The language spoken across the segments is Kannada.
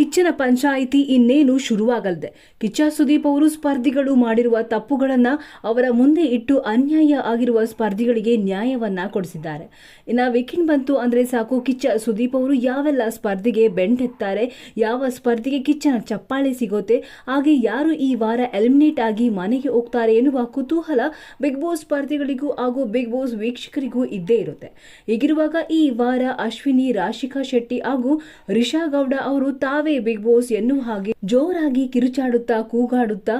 ಕಿಚ್ಚನ ಪಂಚಾಯಿತಿ ಇನ್ನೇನು ಶುರುವಾಗಲಿದೆ. ಕಿಚ್ಚ ಸುದೀಪ್ ಅವರು ಸ್ಪರ್ಧಿಗಳು ಮಾಡಿರುವ ತಪ್ಪುಗಳನ್ನ ಅವರ ಮುಂದೆ ಇಟ್ಟು ಅನ್ಯಾಯ ಆಗಿರುವ ಸ್ಪರ್ಧಿಗಳಿಗೆ ನ್ಯಾಯವನ್ನ ಕೊಡಿಸಿದ್ದಾರೆ. ಇನ್ನು ವೀಕೆಂಡ್ ಬಂತು ಅಂದರೆ ಸಾಕು, ಕಿಚ್ಚ ಸುದೀಪ್ ಅವರು ಯಾವೆಲ್ಲ ಸ್ಪರ್ಧಿಗೆ ಬೆಂಡೆತ್ತಾರೆ, ಯಾವ ಸ್ಪರ್ಧಿಗೆ ಕಿಚ್ಚನ ಚಪ್ಪಾಳೆ ಸಿಗುತ್ತೆ ಹಾಗೆ ಯಾರು ಈ ವಾರ ಎಲಿಮಿನೇಟ್ ಆಗಿ ಮನೆಗೆ ಹೋಗ್ತಾರೆ ಎನ್ನುವ ಕುತೂಹಲ ಬಿಗ್ ಬಾಸ್ ಸ್ಪರ್ಧಿಗಳಿಗೂ ಹಾಗೂ ಬಿಗ್ ಬಾಸ್ ವೀಕ್ಷಕರಿಗೂ ಇದ್ದೇ ಇರುತ್ತೆ. ಹೀಗಿರುವಾಗ ಈ ವಾರ ಅಶ್ವಿನಿ, ರಾಶಿಕಾ ಶೆಟ್ಟಿ ಹಾಗೂ ರಿಷಾ ಗೌಡ ಅವರು ತಾವೇ ಬಿಗ್ ಬಾಸ್ ಎನ್ನುವ ಹಾಗೆ ಜೋರಾಗಿ ಕಿರುಚಾಡುತ್ತಾ ಕೂಗಾಡುತ್ತಾ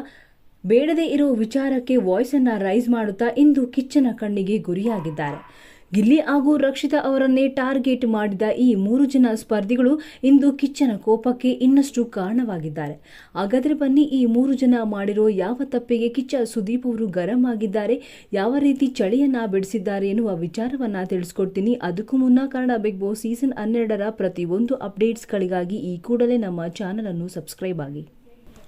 ಬೇಡದೇ ಇರೋ ವಿಚಾರಕ್ಕೆ ವಾಯ್ಸ್ ಅನ್ನ ರೈಸ್ ಮಾಡುತ್ತಾ ಇಂದು ಕಿಚ್ಚನ ಕಣ್ಣಿಗೆ ಗುರಿಯಾಗಿದ್ದಾರೆ. ಗಿಲ್ಲಿ ಹಾಗೂ ರಕ್ಷಿತಾ ಅವರನ್ನೇ ಟಾರ್ಗೆಟ್ ಮಾಡಿದ ಈ ಮೂರು ಜನ ಸ್ಪರ್ಧಿಗಳು ಇಂದು ಕಿಚ್ಚನ ಕೋಪಕ್ಕೆ ಇನ್ನಷ್ಟು ಕಾರಣವಾಗಿದ್ದಾರೆ. ಹಾಗಾದರೆ ಬನ್ನಿ ಈ ಮೂರು ಜನ ಮಾಡಿರೋ ಯಾವ ತಪ್ಪಿಗೆ ಕಿಚ್ಚ ಸುದೀಪ್ ಅವರು ಗರಂ ಆಗಿದ್ದಾರೆ, ಯಾವ ರೀತಿ ಚಳಿಯನ್ನ ಬಿಡಿಸಿದ್ದಾರೆ ಎನ್ನುವ ವಿಚಾರವನ್ನ ತಿಳಿಸ್ಕೊಡ್ತೀನಿ. ಅದಕ್ಕೂ ಮುನ್ನ ಕನ್ನಡ ಬಿಗ್ ಬಾಸ್ ಸೀಸನ್ ಹನ್ನೆರಡರ ಪ್ರತಿಯೊಂದು ಅಪ್ಡೇಟ್ಸ್ಗಳಿಗಾಗಿ ಈ ಕೂಡಲೇ ನಮ್ಮ ಚಾನಲ್ ಅನ್ನು ಸಬ್ಸ್ಕ್ರೈಬ್ ಆಗಿ.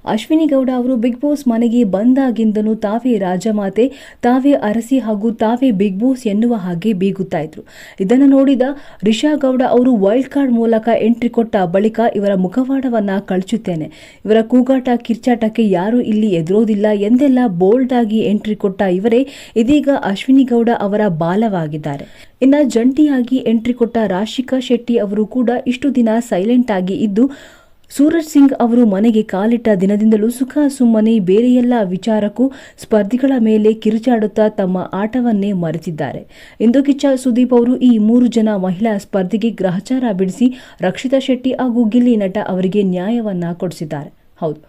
ಅಶ್ವಿನಿ ಗೌಡ ಅವರು ಬಿಗ್ ಬಾಸ್ ಮನೆಗೆ ಬಂದಾಗಿಂದನೂ ತಾವೇ ರಾಜಮಾತೆ, ತಾವೇ ಅರಸಿ ಹಾಗೂ ತಾವೇ ಬಿಗ್ ಬಾಸ್ ಎನ್ನುವ ಹಾಗೆ ಬೀಗುತ್ತಾ ಇದ್ರು. ಇದನ್ನು ನೋಡಿದ ರಿಷಾ ಗೌಡ ಅವರು ವೈಲ್ಡ್ ಕಾರ್ಡ್ ಮೂಲಕ ಎಂಟ್ರಿ ಕೊಟ್ಟ ಬಳಿಕ ಇವರ ಮುಖವಾಡವನ್ನ ಕಳಚುತ್ತೇನೆ. ಇವರ ಕೂಗಾಟ, ಕಿರ್ಚಾಟಕ್ಕೆ ಯಾರೂ ಇಲ್ಲಿ ಎದುರೋದಿಲ್ಲ. ಎಂದೆಲ್ಲ ಬೋಲ್ಡ್ ಆಗಿ ಎಂಟ್ರಿ ಕೊಟ್ಟ ಇವರೇ ಇದೀಗ ಅಶ್ವಿನಿ ಗೌಡ ಅವರ ಬಾಲವಾಗಿದ್ದಾರೆ. ಇನ್ನ ಜಂಟಿಯಾಗಿ ಎಂಟ್ರಿ ಕೊಟ್ಟ ರಾಶಿಕಾ ಶೆಟ್ಟಿ ಅವರು ಕೂಡ ಇಷ್ಟು ದಿನ ಸೈಲೆಂಟ್ ಆಗಿ ಇದ್ದು ಸೂರಜ್ ಸಿಂಗ್ ಅವರು ಮನೆಗೆ ಕಾಲಿಟ್ಟ ದಿನದಿಂದಲೂ ಸುಖ ಸುಮ್ಮನೆ ಬೇರೆ ಎಲ್ಲ ವಿಚಾರಕ್ಕೂ ಸ್ಪರ್ಧಿಗಳ ಮೇಲೆ ಕಿರುಚಾಡುತ್ತಾ ತಮ್ಮ ಆಟವನ್ನೇ ಮರೆತಿದ್ದಾರೆ. ಇಂದು ಕಿಚ್ಚ ಸುದೀಪ್ ಅವರು ಈ ಮೂರು ಜನ ಮಹಿಳಾ ಸ್ಪರ್ಧಿಗೆ ಗ್ರಹಚಾರ ಬಿಡಿಸಿ ರಕ್ಷಿತಾ ಶೆಟ್ಟಿ ಹಾಗೂ ಗಿಲ್ಲಿ ನಟ ಅವರಿಗೆ ನ್ಯಾಯವನ್ನ ಕೊಡಿಸಿದ್ದಾರೆ. ಹೌದು.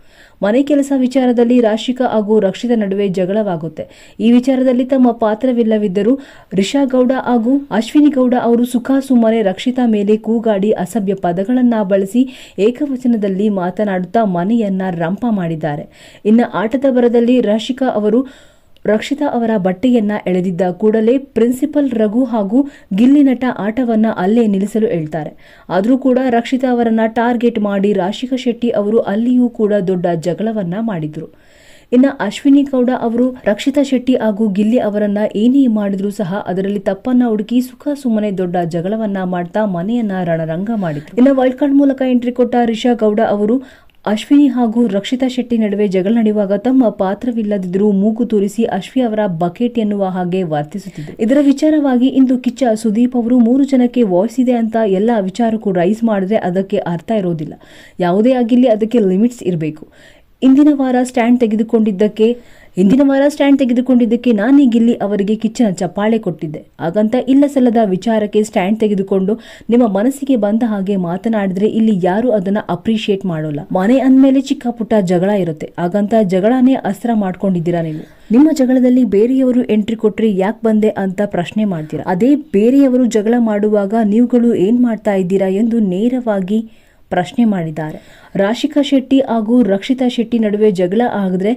ಮನೆ ಕೆಲಸ ವಿಚಾರದಲ್ಲಿ ರಾಶಿಕಾ ಹಾಗೂ ರಕ್ಷಿತ ನಡುವೆ ಜಗಳವಾಗುತ್ತೆ. ಈ ವಿಚಾರದಲ್ಲಿ ತಮ್ಮ ಪಾತ್ರವಿಲ್ಲವಿದ್ದರೂ ರಿಷಾ ಗೌಡ ಹಾಗೂ ಅಶ್ವಿನಿ ಗೌಡ ಅವರು ಸುಖ ಸುಮ್ಮನೆ ರಕ್ಷಿತಾ ಮೇಲೆ ಕೂಗಾಡಿ ಅಸಭ್ಯ ಪದಗಳನ್ನ ಬಳಸಿ ಏಕವಚನದಲ್ಲಿ ಮಾತನಾಡುತ್ತಾ ಮನೆಯನ್ನ ರಂಪ ಮಾಡಿದ್ದಾರೆ. ಇನ್ನು ಆಟದ ಬರದಲ್ಲಿ ರಾಶಿಕಾ ಅವರು ರಕ್ಷಿತಾ ಅವರ ಬಟ್ಟೆಯನ್ನ ಎಳೆದಿದ್ದ ಕೂಡಲೇ ಪ್ರಿನ್ಸಿಪಲ್ ರಘು ಹಾಗೂ ಗಿಲ್ಲಿ ನಟ ಆಟವನ್ನ ಅಲ್ಲೇ ನಿಲ್ಲಿಸಲು ಹೇಳ್ತಾರೆ. ಆದರೂ ಕೂಡ ರಕ್ಷಿತಾ ಅವರನ್ನ ಟಾರ್ಗೆಟ್ ಮಾಡಿ ರಾಶಿಕಾ ಶೆಟ್ಟಿ ಅವರು ಅಲ್ಲಿಯೂ ಕೂಡ ದೊಡ್ಡ ಜಗಳವನ್ನ ಮಾಡಿದ್ರು. ಇನ್ನು ಅಶ್ವಿನಿ ಗೌಡ ಅವರು ರಕ್ಷಿತಾ ಶೆಟ್ಟಿ ಹಾಗೂ ಗಿಲ್ಲಿ ಅವರನ್ನ ಏನೇ ಮಾಡಿದ್ರೂ ಸಹ ಅದರಲ್ಲಿ ತಪ್ಪನ್ನ ಹುಡುಕಿ ಸುಖ ಸುಮ್ಮನೆ ದೊಡ್ಡ ಜಗಳವನ್ನ ಮಾಡ್ತಾ ಮನೆಯನ್ನ ರಣರಂಗ ಮಾಡಿದ್ರು. ಇನ್ನು ವೈಲ್ಡ್ ಕಾರ್ಡ್ ಮೂಲಕ ಎಂಟ್ರಿ ಕೊಟ್ಟ ರಿಷಾ ಗೌಡ ಅವರು ಅಶ್ವಿನಿ ಹಾಗೂ ರಕ್ಷಿತಾ ಶೆಟ್ಟಿ ನಡುವೆ ಜಗಳ ನಡೆಯುವಾಗ ತಮ್ಮ ಪಾತ್ರವಿಲ್ಲದಿದ್ದರೂ ಮೂಗು ತೋರಿಸಿ ಅಶ್ವಿ ಅವರ ಬಕೆಟ್ ಎನ್ನುವ ಹಾಗೆ ವರ್ತಿಸುತ್ತಿದ್ದರು. ಇದರ ವಿಚಾರವಾಗಿ ಇಂದು ಕಿಚ್ಚ ಸುದೀಪ್ ಅವರು ಮೂರು ಜನಕ್ಕೆ ವಾಯ್ಸ್ ಇದೆ ಅಂತ ಎಲ್ಲ ವಿಚಾರಕ್ಕೂ ರೈಸ್ ಮಾಡಿದ್ರೆ ಅದಕ್ಕೆ ಅರ್ಥ ಇರೋದಿಲ್ಲ. ಯಾವುದೇ ಆಗಿರಲಿ ಅದಕ್ಕೆ ಲಿಮಿಟ್ಸ್ ಇರಬೇಕು. ಇಂದಿನ ವಾರ ಸ್ಟ್ಯಾಂಡ್ ತೆಗೆದುಕೊಂಡಿದ್ದಕ್ಕೆ ಹಿಂದಿನ ವಾರ ಸ್ಟ್ಯಾಂಡ್ ತೆಗೆದುಕೊಂಡಿದ್ದಕ್ಕೆ ನಾನೇ ಗಿಲ್ಲಿ ಅವರಿಗೆ ಕಿಚ್ಚನ ಚಪ್ಪಾಳೆ ಕೊಟ್ಟಿದ್ದೆ. ಹಾಗಂತ ಇಲ್ಲ ಸಲ್ಲದ ವಿಚಾರಕ್ಕೆ ಸ್ಟ್ಯಾಂಡ್ ತೆಗೆದುಕೊಂಡು ನಿಮ್ಮ ಮನಸ್ಸಿಗೆ ಬಂದ ಹಾಗೆ ಮಾತನಾಡಿದ್ರೆ ಇಲ್ಲಿ ಯಾರು ಅದನ್ನ ಅಪ್ರಿಶಿಯೇಟ್ ಮಾಡೋಲ್ಲ. ಮನೆ ಅಂದಮೇಲೆ ಚಿಕ್ಕ ಪುಟ್ಟ ಜಗಳ ಇರುತ್ತೆ. ಹಾಗಂತ ಜಗಳನೇ ಅಸ್ತ್ರ ಮಾಡ್ಕೊಂಡಿದ್ದೀರಾ ನೀವು? ನಿಮ್ಮ ಜಗಳದಲ್ಲಿ ಬೇರೆಯವರು ಎಂಟ್ರಿ ಕೊಟ್ರೆ ಯಾಕೆ ಬಂದೆ ಅಂತ ಪ್ರಶ್ನೆ ಮಾಡ್ತೀರಾ? ಅದೇ ಬೇರೆಯವರು ಜಗಳ ಮಾಡುವಾಗ ನೀವುಗಳು ಏನ್ ಮಾಡ್ತಾ ಇದ್ದೀರಾ ಎಂದು ನೇರವಾಗಿ ಪ್ರಶ್ನೆ ಮಾಡಿದ್ದಾರೆ. ರಾಶಿಕಾ ಶೆಟ್ಟಿ ಹಾಗೂ ರಕ್ಷಿತಾ ಶೆಟ್ಟಿ ನಡುವೆ ಜಗಳ ಆಗಿದ್ರೆ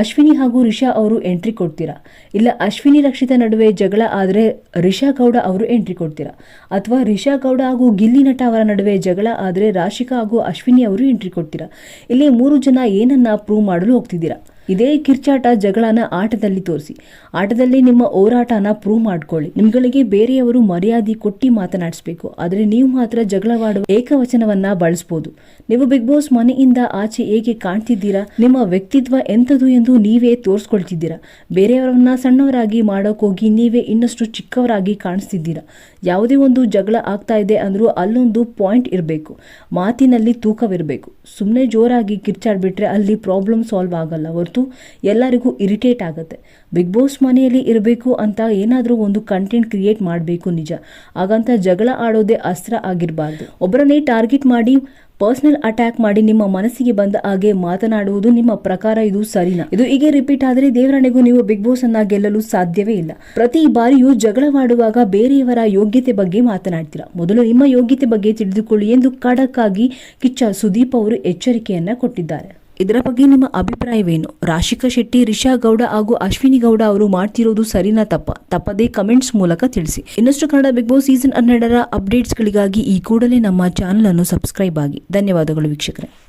ಅಶ್ವಿನಿ ಹಾಗೂ ರಿಷಾ ಅವರು ಎಂಟ್ರಿ ಕೊಡ್ತೀರಾ? ಇಲ್ಲ ಅಶ್ವಿನಿ, ರಕ್ಷಿತಾ ನಡುವೆ ಜಗಳ ಆದರೆ ರಿಷಾ ಗೌಡ ಅವರು ಎಂಟ್ರಿ ಕೊಡ್ತೀರಾ? ಅಥವಾ ರಿಷಾ ಗೌಡ ಹಾಗೂ ಗಿಲ್ಲಿ ನಟ ಅವರ ನಡುವೆ ಜಗಳ ಆದರೆ ರಾಶಿಕಾ ಹಾಗೂ ಅಶ್ವಿನಿ ಅವರು ಎಂಟ್ರಿ ಕೊಡ್ತೀರಾ? ಇಲ್ಲಿ ಮೂರು ಜನ ಏನನ್ನ ಪ್ರೂವ್ ಮಾಡಲು ಹೋಗ್ತಿದ್ದೀರಾ? ಇದೇ ಕಿರ್ಚಾಟ ಜಗಳನ ಆಟದಲ್ಲಿ ತೋರಿಸಿ. ಆಟದಲ್ಲಿ ನಿಮ್ಮ ಹೋರಾಟನ ಪ್ರೂವ್ ಮಾಡ್ಕೊಳ್ಳಿ. ನಿಮ್ಗಳಿಗೆ ಬೇರೆಯವರು ಮರ್ಯಾದೆ ಕೊಟ್ಟಿ ಮಾತನಾಡಿಸ್ಬೇಕು. ಆದರೆ ನೀವು ಮಾತ್ರ ಜಗಳವಾಡುವ ಏಕವಚನವನ್ನ ಬಳಸಬಹುದು ನೀವು ಬಿಗ್ ಬಾಸ್ ಮನೆಯಿಂದ ಆಚೆ ಹೇಗೆ ಕಾಣ್ತಿದ್ದೀರಾ? ನಿಮ್ಮ ವ್ಯಕ್ತಿತ್ವ ಎಂಥದ್ದು ಎಂದು ನೀವೇ ತೋರಿಸ್ಕೊಳ್ತಿದ್ದೀರಾ? ಬೇರೆಯವರನ್ನ ಸಣ್ಣವರಾಗಿ ಮಾಡೋಕ್ಕೋಗಿ ನೀವೇ ಇನ್ನಷ್ಟು ಚಿಕ್ಕವರಾಗಿ ಕಾಣಿಸ್ತಿದ್ದೀರಾ? ಯಾವುದೇ ಒಂದು ಜಗಳ ಆಗ್ತಾ ಇದೆ ಅಂದ್ರೂ ಅಲ್ಲೊಂದು ಪಾಯಿಂಟ್ ಇರಬೇಕು. ಮಾತಿನಲ್ಲಿ ತೂಕವಿರಬೇಕು. ಸುಮ್ಮನೆ ಜೋರಾಗಿ ಕಿರ್ಚಾಡ್ಬಿಟ್ರೆ ಅಲ್ಲಿ ಪ್ರಾಬ್ಲಮ್ ಸಾಲ್ವ್ ಆಗಲ್ಲ. ಹೊರತು ಎಲ್ಲರಿಗೂ ಇರಿಟೇಟ್ ಆಗುತ್ತೆ. ಬಿಗ್ ಬಾಸ್ ಮನೆಯಲ್ಲಿ ಇರಬೇಕು ಅಂತ ಏನಾದರೂ ಒಂದು ಕಂಟೆಂಟ್ ಕ್ರಿಯೇಟ್ ಮಾಡಬೇಕು ನಿಜ. ಹಾಗಂತ ಜಗಳ ಆಡೋದೇ ಅಸ್ತ್ರ ಆಗಿರಬಾರ್ದು. ಒಬ್ಬರನ್ನೇ ಟಾರ್ಗೆಟ್ ಮಾಡಿ ಪರ್ಸನಲ್ ಅಟ್ಯಾಕ್ ಮಾಡಿ ನಿಮ್ಮ ಮನಸ್ಸಿಗೆ ಬಂದ ಹಾಗೆ ಮಾತನಾಡುವುದು ನಿಮ್ಮ ಪ್ರಕಾರ ಇದು ಸರಿನಾ? ಇದು ಹೀಗೆ ರಿಪೀಟ್ ಆದರೆ ದೇವರಣೆಗೂ ನೀವು ಬಿಗ್ ಬಾಸ್ ಅನ್ನ ಗೆಲ್ಲಲು ಸಾಧ್ಯವೇ ಇಲ್ಲ. ಪ್ರತಿ ಬಾರಿಯೂ ಜಗಳವಾಡುವಾಗ ಬೇರೆಯವರ ಯೋಗ್ಯತೆ ಬಗ್ಗೆ ಮಾತನಾಡ್ತೀರಾ? ಮೊದಲು ನಿಮ್ಮ ಯೋಗ್ಯತೆ ಬಗ್ಗೆ ತಿಳಿದುಕೊಳ್ಳಿ ಎಂದು ಖಡಕ್ ಆಗಿ ಕಿಚ್ಚ ಸುದೀಪ್ ಅವರು ಎಚ್ಚರಿಕೆಯನ್ನ ಕೊಟ್ಟಿದ್ದಾರೆ. ಇದರ ಬಗ್ಗೆ ನಿಮ್ಮ ಅಭಿಪ್ರಾಯವೇನು? ರಾಶಿಕಾ ಶೆಟ್ಟಿ, ರಿಷಾ ಗೌಡ ಹಾಗೂ ಅಶ್ವಿನಿ ಗೌಡ ಅವರು ಮಾಡ್ತಿರೋದು ಸರಿನಾ ತಪ್ಪ? ತಪ್ಪದೇ ಕಮೆಂಟ್ಸ್ ಮೂಲಕ ತಿಳಿಸಿ. ಇನ್ನಷ್ಟು ಕನ್ನಡ ಬಿಗ್ ಬಾಸ್ ಸೀಸನ್ ಹನ್ನೆರಡರ ಅಪ್ಡೇಟ್ಸ್ಗಳಿಗಾಗಿ ಈ ಕೂಡಲೇ ನಮ್ಮ ಚಾನಲ್ ಅನ್ನು ಸಬ್ಸ್ಕ್ರೈಬ್ ಆಗಿ. ಧನ್ಯವಾದಗಳು ವೀಕ್ಷಕರೇ.